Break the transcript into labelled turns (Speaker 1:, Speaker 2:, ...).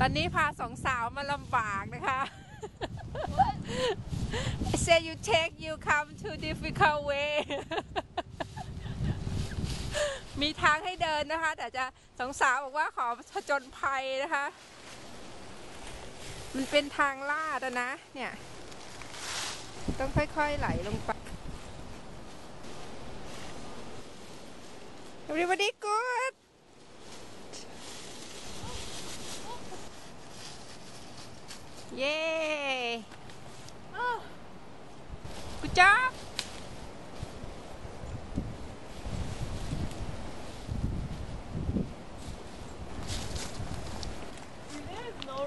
Speaker 1: ตอนนี้พาสองสาวมาลำบากนะคะ I say you take you come to difficult way มีทางให้เดินนะคะ แต่จะสองสาวบอกว่าขอผจญภัยนะคะ มันเป็นทางลาดนะ เนี่ย ต้องค่อยๆไหลลงไป Everybody good Yay! Oh. Good job! There is no.